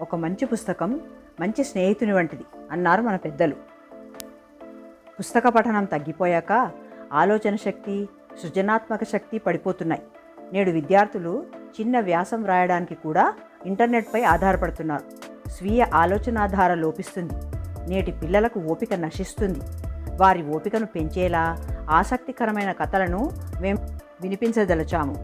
ఒక మంచి పుస్తకం మంచి స్నేహితుని వంటిది అన్నారు మన పెద్దలు. పుస్తక పఠనం తగ్గిపోయాక ఆలోచన శక్తి సృజనాత్మక శక్తి పడిపోతున్నాయి. నేడు విద్యార్థులు చిన్న వ్యాసం వ్రాయడానికి కూడా ఇంటర్నెట్పై ఆధారపడుతున్నారు. స్వీయ ఆలోచనాధార లోపిస్తుంది. నేటి పిల్లలకు ఓపిక నశిస్తుంది. వారి ఓపికను పెంచేలా ఆసక్తికరమైన కథలను మేము వినిపించదలచాము.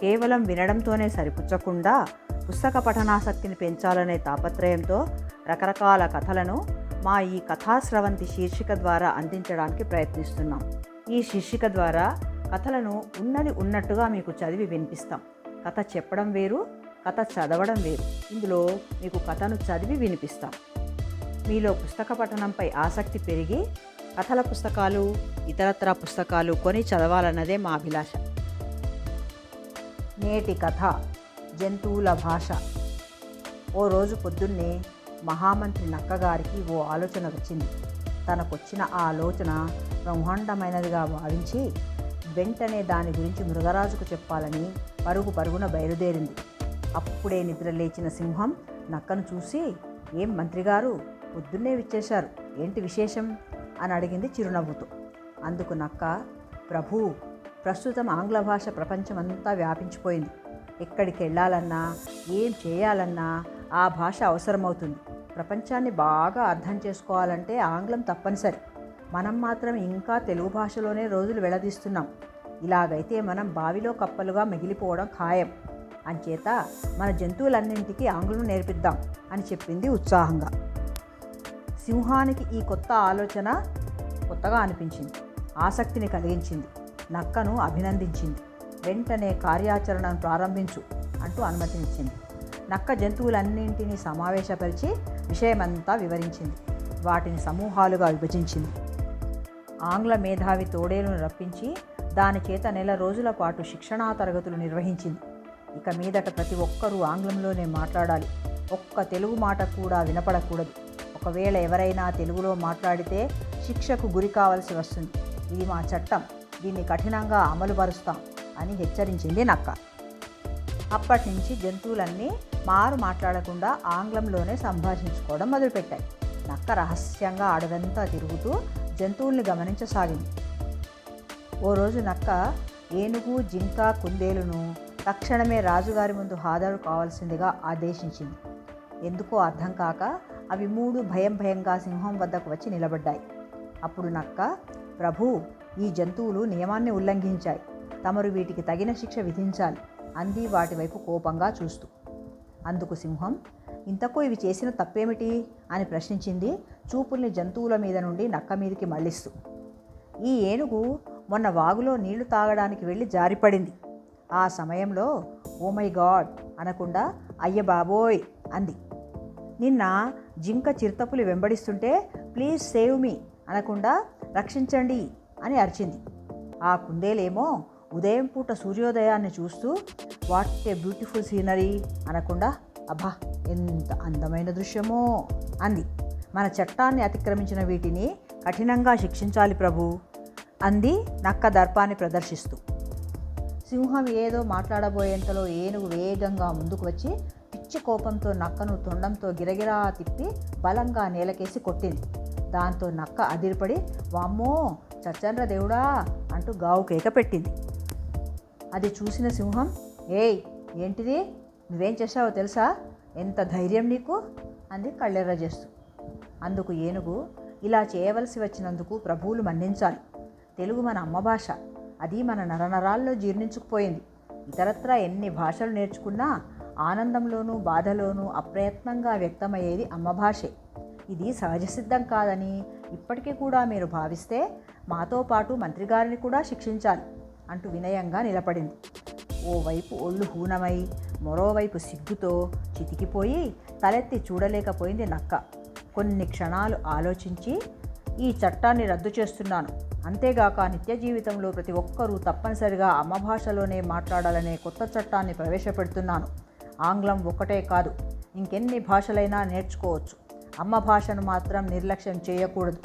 కేవలం వినడంతోనే సరిపుచ్చకుండా పుస్తక పఠనాసక్తిని పెంచాలనే తాపత్రయంతో రకరకాల కథలను మా ఈ కథాస్రవంతి శీర్షిక ద్వారా అందించడానికి ప్రయత్నిస్తున్నాం. ఈ శీర్షిక ద్వారా కథలను ఉన్నది ఉన్నట్టుగా మీకు చదివి వినిపిస్తాం. కథ చెప్పడం వేరు కథ చదవడం వేరు. ఇందులో మీకు కథను చదివి వినిపిస్తాం. మీలో పుస్తక పఠనంపై ఆసక్తి పెరిగి కథల పుస్తకాలు ఇతరత్ర పుస్తకాలు కొని చదవాలన్నదే మా అభిలాష. నేటి కథ. జంతువుల భాష. ఓ రోజు పొద్దున్నే మహామంత్రి నక్కగారికి ఓ ఆలోచన వచ్చింది. తనకొచ్చిన ఆ ఆలోచన బ్రహ్మాండమైనదిగా భావించి వెంటనే దాని గురించి మృగరాజుకు చెప్పాలని పరుగు పరుగున బయలుదేరింది. అప్పుడే నిద్ర లేచిన సింహం నక్కను చూసి ఏం మంత్రిగారు పొద్దున్నే విచ్చేశారు. ఏంటి విశేషం? అని అడిగింది చిరునవ్వుతో. అందుకు నక్క ప్రభు ప్రస్తుతం ఆంగ్ల భాష ప్రపంచమంతా వ్యాపించిపోయింది. ఎక్కడికి వెళ్ళాలన్నా ఏం చేయాలన్నా ఆ భాష అవసరమవుతుంది. ప్రపంచాన్ని బాగా అర్థం చేసుకోవాలంటే ఆంగ్లం తప్పనిసరి. మనం మాత్రం ఇంకా తెలుగు భాషలోనే రోజులు వెళదీస్తున్నాం ఇలాగైతే మనం బావిలో కప్పలుగా మిగిలిపోవడం ఖాయం. అంచేత మన జంతువులన్నింటికీ ఆంగ్లం నేర్పిద్దాం అని చెప్పింది ఉత్సాహంగా. సింహానికి ఈ కొత్త ఆలోచన కొత్తగా అనిపించింది. ఆసక్తిని కలిగించింది. నక్కను అభినందించింది. వెంటనే కార్యాచరణను ప్రారంభించు అంటూ అనుమతినిచ్చింది. నక్క జంతువులన్నింటినీ సమావేశపరిచి విషయమంతా వివరించింది. వాటిని సమూహాలుగా విభజించింది. ఆంగ్ల మేధావి తోడేలును రప్పించి దాని చేత నెల రోజుల పాటు శిక్షణా తరగతులు నిర్వహించింది. ఇక మీదట ప్రతి ఒక్కరూ ఆంగ్లంలోనే మాట్లాడాలి. ఒక్క తెలుగు మాట కూడా వినపడకూడదు. ఒకవేళ ఎవరైనా తెలుగులో మాట్లాడితే శిక్షకు గురి కావాల్సి వస్తుంది. ఇది మా చట్టం. దీన్ని కఠినంగా అమలుపరుస్తాం. అని హెచ్చరించింది నక్క. అప్పటి నుంచి జంతువులన్నీ మారు మాట్లాడకుండా ఆంగ్లంలోనే సంభాషించుకోవడం మొదలుపెట్టాయి. నక్క రహస్యంగా అడవంతా తిరుగుతూ జంతువుల్ని గమనించసాగింది. ఓ రోజు నక్క ఏనుగు జింక కుందేలును తక్షణమే రాజుగారి ముందు హాజరు కావాల్సిందిగా ఆదేశించింది. ఎందుకో అర్థం కాక అవి మూడు భయం భయంగా సింహం వద్దకు వచ్చి నిలబడ్డాయి. అప్పుడు నక్క ప్రభు ఈ జంతువులు నియమాన్ని ఉల్లంఘించాయి. తమరు వీటికి తగిన శిక్ష విధించాలి. అంది వాటి వైపు కోపంగా చూస్తూ. అందుకు సింహం ఇంతకు ఇవి చేసిన తప్పేమిటి? అని ప్రశ్నించింది చూపుల్ని జంతువుల మీద నుండి నక్క మీదకి మళ్ళిస్తూ. ఈ ఏనుగు మొన్న వాగులో నీళ్ళు తాగడానికి వెళ్ళి జారిపడింది. ఆ సమయంలో ఓ మై గాడ్ అనకుండా అయ్య బాబోయ్ అంది. నిన్న జింక చిరుతపులు వెంబడిస్తుంటే ప్లీజ్ సేవ్ మీ అనకుండా రక్షించండి అని అరిచింది. ఆ కుందేలేమో ఉదయం పూట సూర్యోదయాన్ని చూస్తూ వాట్ ఏ బ్యూటిఫుల్ సీనరీ అనకుండా అబ్బా ఎంత అందమైన దృశ్యమో అంది. మన చట్టాన్ని అతిక్రమించిన వీటిని కఠినంగా శిక్షించాలి ప్రభు అంది నక్క దర్పాన్ని ప్రదర్శిస్తూ. సింహం ఏదో మాట్లాడబోయేంతలో ఏనుగు వేగంగా ముందుకు వచ్చి పిచ్చి కోపంతో నక్కను తొండంతో గిరగిరా తిప్పి బలంగా నేలకేసి కొట్టింది. దాంతో నక్క అదిరిపడి వామ్మో చచ్చండ్ర దేవుడా అంటూ గావు కేక పెట్టింది. అది చూసిన సింహం ఏయ్ ఏంటిది? నువ్వేం చేశావో తెలుసా? ఎంత ధైర్యం నీకు? అంది కళ్ళెర్ర చేస్తూ అందుకు ఏనుగు ఇలా చేయవలసి వచ్చినందుకు ప్రభువులు మన్నించాలి. తెలుగు మన అమ్మ భాష. అది మన నరనరాల్లో జీర్ణించుకుపోయింది. ఇతరత్రా ఎన్ని భాషలు నేర్చుకున్నా ఆనందంలోనూ బాధలోనూ అప్రయత్నంగా వ్యక్తమయ్యేది అమ్మ భాషే. ఇది సహజసిద్ధం కాదని ఇప్పటికీ కూడా మీరు భావిస్తే మాతో పాటు మంత్రిగారిని కూడా శిక్షించాలి. అంటూ వినయంగా నిలబడింది. ఓవైపు ఒళ్ళు హూనమై మరోవైపు సిగ్గుతో చితికిపోయి తలెత్తి చూడలేకపోయింది నక్క. కొన్ని క్షణాలు ఆలోచించి ఈ చట్టాన్ని రద్దు చేస్తున్నాను. అంతేగాక నిత్య జీవితంలో ప్రతి ఒక్కరూ తప్పనిసరిగా అమ్మ భాషలోనే మాట్లాడాలనే కొత్త చట్టాన్ని ప్రవేశపెడుతున్నాను. ఆంగ్లం ఒకటే కాదు ఇంకెన్ని భాషలైనా నేర్చుకోవచ్చు. అమ్మ భాషను మాత్రం నిర్లక్ష్యం చేయకూడదు.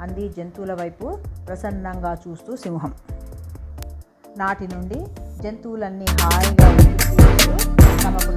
అంది జంతువుల వైపు ప్రసన్నంగా చూస్తూ సింహం. నాటి నుండి జంతువులన్నీ హాయిగా ఉంటూ తమకు